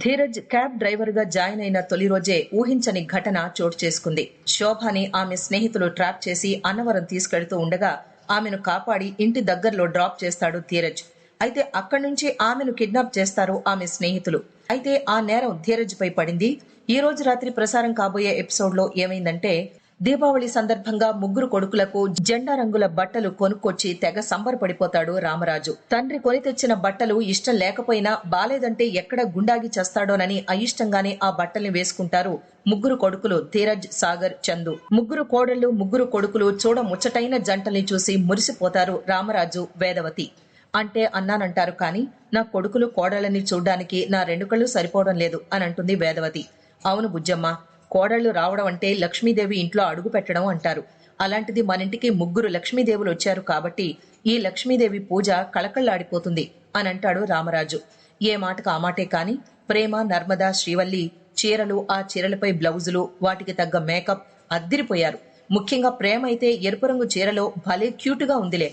Dheeraj cab డ్రైవర్గా join అయిన తొలి రోజే ఊహించని ఘటన చోటు చేసుకుంది. శోభని ఆమె స్నేహితులు ట్రాప్ చేసి అన్నవరం తీసుకెళ్తూ ఉండగా ఆమెను కాపాడి ఇంటి దగ్గరలో డ్రాప్ చేస్తాడు ధీరజ్. అయితే అక్కడి నుంచి ఆమెను కిడ్నాప్ చేస్తారు ఆమె స్నేహితులు. అయితే ఆ నేరం ధీరజ్ పై పడింది. ఈ రోజు రాత్రి ప్రసారం కాబోయే ఎపిసోడ్లో ఏమైందంటే దీపావళి సందర్భంగా ముగ్గురు కొడుకులకు జెండా రంగుల బట్టలు కొనుక్కొచ్చి తెగ సంబరపడిపోతాడు రామరాజు. తండ్రి కొని తెచ్చిన బట్టలు ఇష్టం లేకపోయినా బాలేదంటే ఎక్కడ గుండాగి చేస్తాడోనని అయిష్టంగానే ఆ బట్టల్ని వేసుకుంటారు ముగ్గురు కొడుకులు ధీరజ్ సాగర్ చందు. ముగ్గురు కోడళ్ళు ముగ్గురు కొడుకులు చూడ ముచ్చటైన జంటల్ని చూసి మురిసిపోతారు రామరాజు వేదవతి. అంటే అన్నానంటారు కానీ నా కొడుకులు కోడళ్ళని చూడ్డానికి నా రెండు కళ్ళు సరిపోవడం లేదు అని అంటుంది వేదవతి. అవును బుజ్జమ్మ కోడళ్ళు రావడం అంటే లక్ష్మీదేవి ఇంట్లో అడుగు పెట్టడం అంటారు. అలాంటిది మన ఇంటికి ముగ్గురు లక్ష్మీదేవులు వచ్చారు కాబట్టి ఈ లక్ష్మీదేవి పూజ కళకళ్ళాడిపోతుంది అని అంటాడు రామరాజు. ఏ మాటకు ఆ మాటే కాని ప్రేమ నర్మద శ్రీవల్లి చీరలు ఆ చీరలపై బ్లౌజులు వాటికి తగ్గ మేకప్ అద్దిరిపోయారు. ముఖ్యంగా ప్రేమ అయితే ఎరుపు రంగు చీరలో భలే క్యూట్గా ఉందిలే.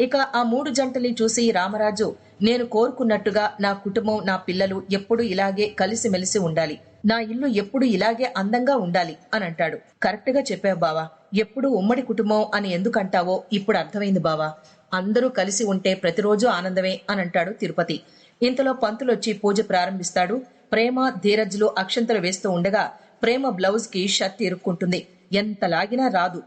ఇక ఆ మూడు జంటల్ని చూసి రామరాజు నేను కోరుకున్నట్టుగా నా కుటుంబం నా పిల్లలు ఎప్పుడు ఇలాగే కలిసిమెలిసి ఉండాలి. నా ఇల్లు ఎప్పుడు ఇలాగే అందంగా ఉండాలి అని అంటాడు. కరెక్ట్గా చెప్పావు బావా. ఎప్పుడు ఉమ్మడి కుటుంబం అని ఎందుకంటావో ఇప్పుడు అర్థమైంది బావా. అందరూ కలిసి ఉంటే ప్రతిరోజు ఆనందమే అని అంటాడు తిరుపతి. ఇంతలో పంతులొచ్చి పూజ ప్రారంభిస్తాడు. ప్రేమ ధీరజ్లు అక్షంతలు వేస్తూ ఉండగా ప్రేమ బ్లౌజ్కి షర్ట్ ఇరుక్కుంటుంది. ఎంత లాగినా రాదు.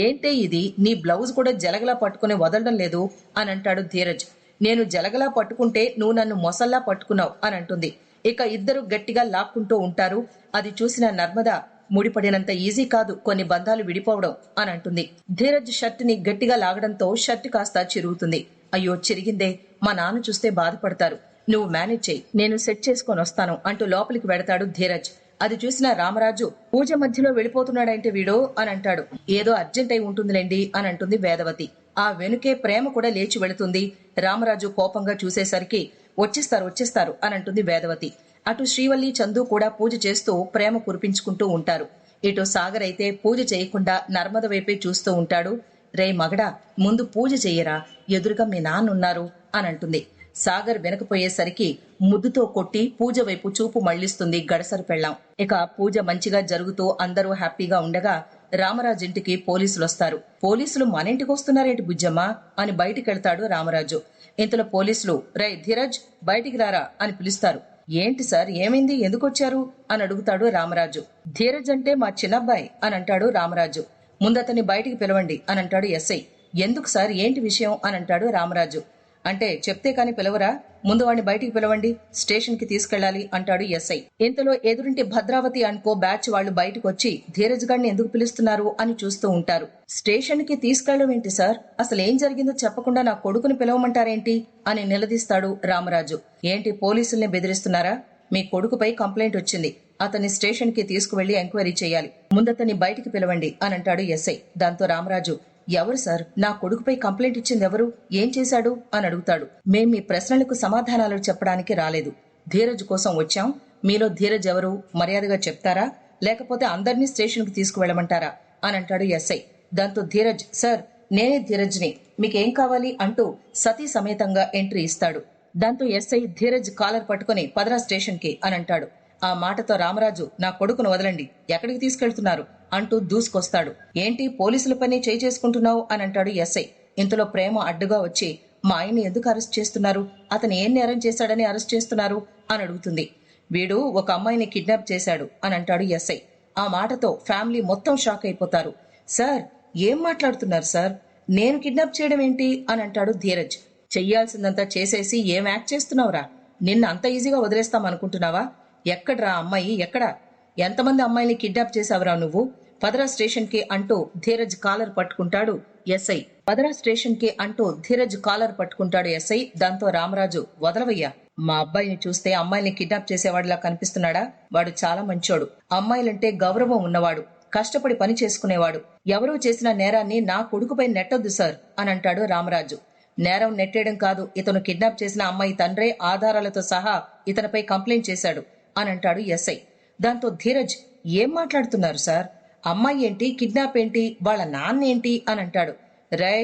ఏంటే ఇది? నీ బ్లౌజ్ కూడా జలగలా పట్టుకుని వదలడం లేదు అని అంటాడు ధీరజ్. నేను జలగలా పట్టుకుంటే నువ్వు నన్ను మొసల్లా పట్టుకున్నావు అని అంటుంది. ఇక ఇద్దరు గట్టిగా లాక్కుంటూ ఉంటారు. అది చూసిన నర్మద ముడిపడినంత ఈజీ కాదు కొన్ని బంధాలు విడిపోవడం అని అంటుంది. ధీరజ్ షర్ట్ని గట్టిగా లాగడంతో షర్ట్ కాస్త చిరుగుతుంది. అయ్యో చిరిగిందే. మా నాన్న చూస్తే బాధపడతారు. నువ్వు మేనేజ్ చేయి. నేను సెట్ చేసుకొని వస్తాను అంటూ లోపలికి వెడతాడు ధీరజ్. అది చూసిన రామరాజు పూజ మధ్యలో వెళ్ళిపోతున్నాడంటే వీడు అని అంటాడు. ఏదో అర్జెంట్ అయి ఉంటుందిలేండి అని అంటుంది వేదవతి. ఆ వెనుకే ప్రేమ కూడా లేచి వెళుతుంది. రామరాజు కోపంగా చూసేసరికి వచ్చేస్తారు వచ్చేస్తారు అని అంటుంది వేదవతి. అటు శ్రీవల్లి చందు కూడా పూజ చేస్తూ ప్రేమ కురిపించుకుంటూ ఉంటారు. ఇటు సాగర్ అయితే పూజ చేయకుండా నర్మద వైపే చూస్తూ ఉంటాడు. రే మగడా ముందు పూజ చెయ్యరా ఎదురుగా మీ నాన్న ఉన్నారు అని అంటుంది. సాగర్ వెనకపోయేసరికి ముద్దుతో కొట్టి పూజ వైపు చూపు మళ్ళిస్తుంది గడసరు పెళ్ళాం. ఇక పూజ మంచిగా జరుగుతూ అందరూ హ్యాపీగా ఉండగా రామరాజు ఇంటికి పోలీసులు వస్తారు పోలీసులు మన ఇంటికి వస్తున్నారేంటి బుజ్జమ్మ? అని బయటికెళ్తాడు రామరాజు. ఇంతలో పోలీసులు రై ధీరజ్ బయటికి రారా అని పిలుస్తారు. ఏంటి సార్ ఏమైంది? ఎందుకు వచ్చారు అని అడుగుతాడు రామరాజు. ధీరజ్ అంటే మా చిన్నబ్బాయి అని అంటాడు రామరాజు. ముందతని బయటికి పిలవండి అని అంటాడు ఎస్ఐ. ఎందుకు సార్? ఏంటి విషయం? అని అంటాడు రామరాజు. అంటే చెప్తే కాని పిలవరా? ముందు వాడిని బయటికి పిలవండి స్టేషన్కి తీసుకెళ్ళాలి అంటాడు ఎస్ఐ. ఇంతలో ఎదురింటి భద్రావతి అనుకో బ్యాచ్ వాళ్ళు బయటకు వచ్చి ధీరజ్ గారిని ఎందుకు పిలుస్తున్నారు అని చూస్తూ ఉంటారు. స్టేషన్కి తీసుకెళ్ళడం ఏంటి సార్? అసలు ఏం జరిగిందో చెప్పకుండా నా కొడుకుని పిలవమంటారేంటి? అని నిలదీస్తాడు రామరాజు. ఏంటి పోలీసుల్ని బెదిరిస్తున్నారా? మీ కొడుకుపై కంప్లైంట్ వచ్చింది. అతన్ని స్టేషన్కి తీసుకువెళ్ళి ఎంక్వైరీ చేయాలి. ముందతన్ని బయటికి పిలవండి అని అంటాడు ఎస్ఐ. దాంతో రామరాజు ఎవరు సార్? నా కొడుకుపై కంప్లైంట్ ఇచ్చింది ఎవరు? ఏం చేశాడు? అని అడుగుతాడు. మేం మీ ప్రశ్నలకు సమాధానాలు చెప్పడానికి రాలేదు. ధీరజ్ కోసం వచ్చాం. మీలో ధీరజ్ ఎవరు? మర్యాదగా చెప్తారా? లేకపోతే అందరినీ స్టేషన్కి తీసుకువెళ్ళమంటారా? అని అంటాడు ఎస్ఐ. దాంతో ధీరజ్ సార్ నేనే ధీరజ్ని. మీకేం కావాలి? అంటూ సతీ సమేతంగా ఎంట్రీ ఇస్తాడు. దాంతో ఎస్ఐ ధీరజ్ కాలర్ పట్టుకుని పదరా స్టేషన్కి అని అంటాడు. ఆ మాటతో రామరాజు నా కొడుకును వదలండి. ఎక్కడికి తీసుకెళ్తున్నారు? అంటూ దూసుకొస్తాడు. ఏంటి పోలీసుల పని చేయి చేసుకుంటున్నావు? అని అంటాడు ఎస్ఐ. ఇంతలో ప్రేమ అడ్డుగా వచ్చి మా ఆయన్ని ఎందుకు అరెస్ట్ చేస్తున్నారు? అతను ఏం నేరం చేశాడని అరెస్ట్ చేస్తున్నారు? అని అడుగుతుంది. వీడు ఒక అమ్మాయిని కిడ్నాప్ చేశాడు అని అంటాడు ఎస్ఐ. ఆ మాటతో ఫ్యామిలీ మొత్తం షాక్ అయిపోతారు. సార్ ఏం మాట్లాడుతున్నారు సార్? నేను కిడ్నాప్ చేయడం ఏంటి? అని అంటాడు ధీరజ్. చెయ్యాల్సిందంతా చేసేసి ఏం యాక్ట్ చేస్తున్నావురా? నిన్న అంత ఈజీగా వదిలేస్తాం అనుకుంటున్నావా? ఎక్కడ్రా అమ్మాయి? ఎక్కడ? ఎంతమంది అమ్మాయిని కిడ్నాప్ చేశావురా నువ్వు? పదరా స్టేషన్కి అంటూ ధీరజ్ కాలర్ పట్టుకుంటాడు ఎస్ఐ. పదరా స్టేషన్కి అంటూ ధీరజ్ కాలర్ పట్టుకుంటాడు ఎస్ఐ. దాంతో రామరాజు వదలవయ్యా మా అబ్బాయిని చూస్తే అమ్మాయిని కిడ్నాప్ చేసేవాడిలా కనిపిస్తున్నాడా? వాడు చాలా మంచోడు. అమ్మాయిలంటే గౌరవం ఉన్నవాడు కష్టపడి పని చేసుకునేవాడు. ఎవరూ చేసిన నేరాన్ని నా కొడుకుపై నెట్టొద్దు సార్ అని అంటాడు రామరాజు. నేరం నెట్టేయడం కాదు ఇతను కిడ్నాప్ చేసిన అమ్మాయి తండ్రే ఆధారాలతో సహా ఇతనిపై కంప్లైంట్ చేశాడు అని అంటాడు ఎస్ఐ. దాంతో ధీరజ్ ఏం మాట్లాడుతున్నారు సార్? అమ్మాయి ఏంటి? కిడ్నాప్ ఏంటి? వాళ్ళ నాన్న ఏంటి? అని అంటాడు. రే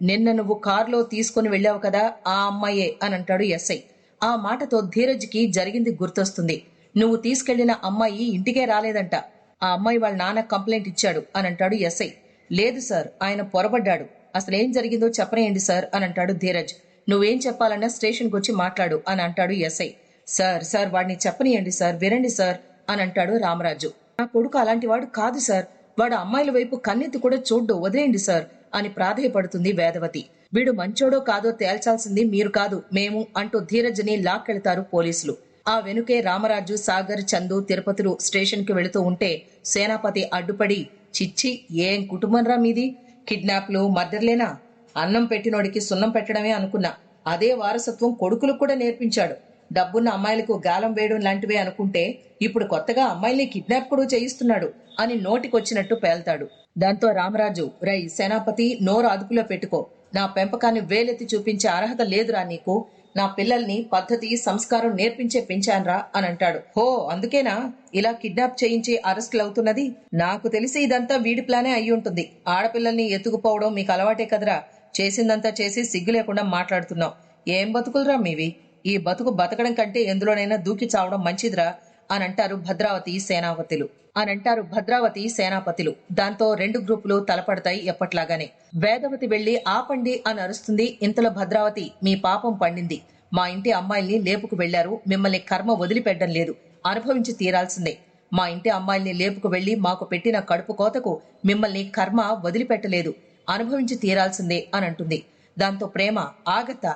నిన్న నువ్వు కారులో తీసుకుని వెళ్ళావు కదా ఆ అమ్మాయే అని అంటాడు ఎస్ఐ. ఆ మాటతో ధీరజ్కి జరిగింది గుర్తొస్తుంది. నువ్వు తీసుకెళ్ళిన అమ్మాయి ఇంటికే రాలేదంట. ఆ అమ్మాయి వాళ్ళ నాన్న కంప్లైంట్ ఇచ్చాడు అని అంటాడు ఎస్ఐ. లేదు సార్ ఆయన పొరబడ్డాడు. అసలు ఏం జరిగిందో చెప్పనేయండి సార్ అని అంటాడు ధీరజ్. నువ్వేం చెప్పాలన్నా స్టేషన్కి వచ్చి మాట్లాడు అని అంటాడు ఎస్ఐ. సార్ సార్ వాడిని చెప్పనియండి సార్ వినండి సార్. అని అంటాడు రామరాజు. నా కొడుకు అలాంటి వాడు కాదు సార్. వాడు అమ్మాయిల వైపు కన్నెత్తి కూడా చూడ్డు వదిలేయండి సార్ అని ప్రాధేయపడుతుంది వేదవతి. వీడు మంచోడో కాదో తేల్చాల్సింది మీరు కాదు మేము అంటూ ధీరజ్ని లాక్కెళ్తారు పోలీసులు. ఆ వెనుకే రామరాజు సాగర్ చందు తిరుపతులు స్టేషన్కి వెళుతూ ఉంటే సేనాపతి అడ్డుపడి చిచ్చి ఏం కుటుంబంరా మీది? కిడ్నాప్లు మర్డర్లేనా అన్నం పెట్టినోడికి సున్నం పెట్టడమే అనుకున్నా. అదే వారసత్వం కొడుకులకు కూడా నేర్పించాడు. డబ్బున్న అమ్మాయిలకు గాలం వేయడం లాంటివే అనుకుంటే ఇప్పుడు కొత్తగా అమ్మాయిల్ని కిడ్నాప్ కూడా చేయిస్తున్నాడు అని నోటికొచ్చినట్టు పేల్తాడు. దాంతో రామరాజు రై సేనాపతి నోరు అదుపులో పెట్టుకో. నా పెంపకాన్ని వేలెత్తి చూపించే అర్హత లేదురా నీకు. నా పిల్లల్ని పద్ధతి సంస్కారం నేర్పించే పెంచాన్రా అని అంటాడు. హో అందుకేనా? ఇలా కిడ్నాప్ చేయించి అరెస్టులు అవుతున్నది? నాకు తెలిసి ఇదంతా వీడి ప్లానే అయి ఉంటుంది. ఆడపిల్లల్ని ఎత్తుకుపోవడం మీకు అలవాటే కదరా. చేసిందంతా చేసి సిగ్గు లేకుండా మాట్లాడుతున్నావు. ఏం బతుకులరా మీవి? ఈ బతుకు బతకడం కంటే ఎందులోనైనా దూకి చావడం మంచిదిరా అని అంటారు భద్రావతి సేనాపతులు. అని అంటారు భద్రావతి సేనాపతులు. దాంతో రెండు గ్రూపులు తలపడతాయి ఎప్పట్లాగానే. వేదవతి వెళ్ళి ఆపండి అని అరుస్తుంది ఇంతలో భద్రావతి మీ పాపం పండింది. మా ఇంటి అమ్మాయిల్ని లేపుకు వెళ్ళారు మిమ్మల్ని కర్మ వదిలిపెట్టడం లేదు. అనుభవించి తీరాల్సిందే. మా ఇంటి అమ్మాయిల్ని లేపుకు వెళ్ళి మాకు పెట్టిన కడుపు కోతకు మిమ్మల్ని కర్మ వదిలిపెట్టలేదు. అనుభవించి తీరాల్సిందే అని అంటుంది. దాంతో ప్రేమ ఆగత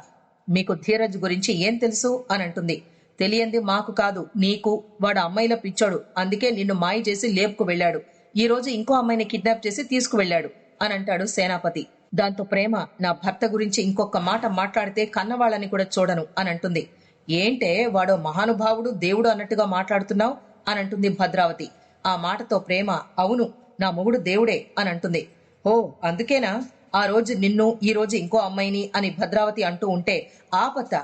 మీకు ధీరజ్ గురించి ఏం తెలుసు అని అంటుంది. తెలియంది మాకు కాదు నీకు వాడు అమ్మాయిల పిచ్చాడు అందుకే నిన్ను మాయ చేసి లేపుకు వెళ్ళాడు. ఈ రోజు ఇంకో అమ్మాయిని కిడ్నాప్ చేసి తీసుకువెళ్ళాడు అని అంటాడు సేనాపతి. దాంతో ప్రేమ నా భర్త గురించి ఇంకొక మాట మాట్లాడితే కన్నవాళ్ళని కూడా చూడను అని అంటుంది. ఏంటే వాడో మహానుభావుడు దేవుడు అన్నట్టుగా మాట్లాడుతున్నావు అని అంటుంది భద్రావతి. ఆ మాటతో ప్రేమ అవును నా మొగుడు దేవుడే అని అంటుంది. ఓ అందుకేనా? ఆ రోజు నిన్ను ఈ రోజు ఇంకో అమ్మాయిని అని భద్రావతి అంటూ ఉంటే ఆపత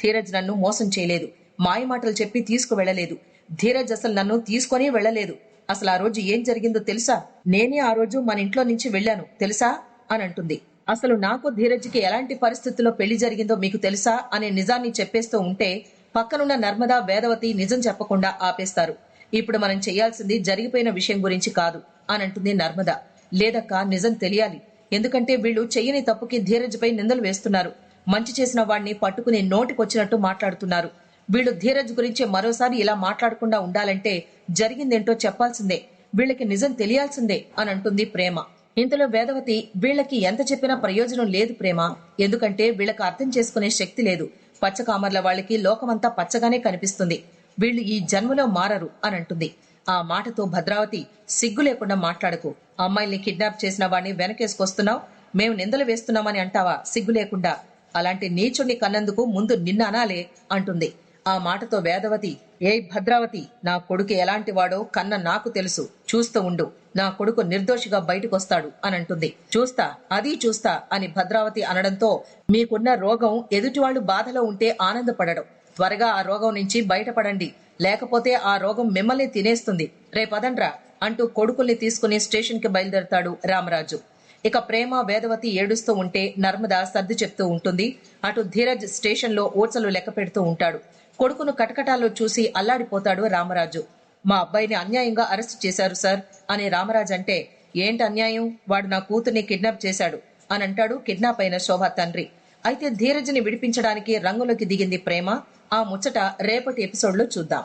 ధీరజ్ నన్ను మోసం చేయలేదు. మాయమాటలు చెప్పి తీసుకువెళ్ళలేదు. ధీరజ్ అసలు నన్ను తీసుకొని వెళ్ళలేదు. అసలు ఆ రోజు ఏం జరిగిందో తెలుసా? నేనే ఆ రోజు మన ఇంట్లో నుంచి వెళ్ళాను తెలుసా? అని అంటుంది. అసలు నాకు ధీరజ్కి ఎలాంటి పరిస్థితుల్లో పెళ్ళి జరిగిందో మీకు తెలుసా? అనే నిజాన్ని చెప్పేస్తూ ఉంటే పక్కనున్న నర్మదా వేదవతి నిజం చెప్పకుండా ఆపేస్తారు. ఇప్పుడు మనం చేయాల్సింది జరిగిపోయిన విషయం గురించి కాదు అని అంటుంది నర్మద. లేదక్క నిజం తెలియాలి. ఎందుకంటే వీళ్ళు చెయ్యని తప్పుకి ధీరజ్పై నిందలు వేస్తున్నారు. మంచి చేసిన వాడిని పట్టుకుని నోటికొచ్చినట్టు మాట్లాడుతున్నారు. వీళ్ళు ధీరజ్ గురించి మరోసారి ఇలా మాట్లాడకుండా ఉండాలంటే జరిగిందేంటో చెప్పాల్సిందే. వీళ్ళకి నిజం తెలియాల్సిందే అని అంటుంది ప్రేమ. ఇంతలో వేదవతి వీళ్ళకి ఎంత చెప్పినా ప్రయోజనం లేదు ప్రేమ. ఎందుకంటే వీళ్ళకి అర్థం చేసుకునే శక్తి లేదు. పచ్చకామర్ల వాళ్ళకి లోకమంతా పచ్చగానే కనిపిస్తుంది. వీళ్ళు ఈ జన్మలో మారరు అని అంటుంది. ఆ మాటతో భద్రావతి సిగ్గు లేకుండా మాట్లాడకు. అమ్మాయిల్ని కిడ్నాప్ చేసిన వాడిని వెనకేసుకొస్తున్నావు? మేము నిందలు వేస్తున్నామని అంటావా? సిగ్గు లేకుండా. అలాంటి నీచుణ్ణి కన్నందుకు ముందు నిన్న అనాలే అంటుంది. ఆ మాటతో వేదవతి ఏ భద్రావతి నా కొడుకు ఎలాంటి వాడో కన్న నాకు తెలుసు. చూస్తూ ఉండు. నా కొడుకు నిర్దోషిగా బయటకొస్తాడు అని అంటుంది. చూస్తా అది చూస్తా అని భద్రావతి అనడంతో మీకున్న రోగం ఎదుటివాళ్ళు బాధలో ఉంటే ఆనందపడడం త్వరగా ఆ రోగం నుంచి బయటపడండి. లేకపోతే ఆ రోగం మిమ్మల్ని తినేస్తుంది. రేపదండ్రా అంటూ కొడుకుల్ని తీసుకుని స్టేషన్కి బయలుదేరతాడు రామరాజు. ఇక ప్రేమ వేదవతి ఏడుస్తూ ఉంటే నర్మద సర్ది చెప్తూ ఉంటుంది. అటు ధీరజ్ స్టేషన్లో ఓచలు లెక్క పెడుతూ ఉంటాడు. కొడుకును కటకటాల్లో చూసి అల్లాడిపోతాడు రామరాజు. మా అబ్బాయిని అన్యాయంగా అరెస్ట్ చేశారు సార్ అని రామరాజు అంటే ఏంటి అన్యాయం? వాడు నా కూతుర్ని కిడ్నాప్ చేశాడు అని అంటాడు కిడ్నాప్ అయిన శోభ తండ్రి. అయితే ధీరజ్ని విడిపించడానికి రంగులోకి దిగింది ప్రేమ. ఆ ముచ్చట రేపటి ఎపిసోడ్లో చూద్దాం.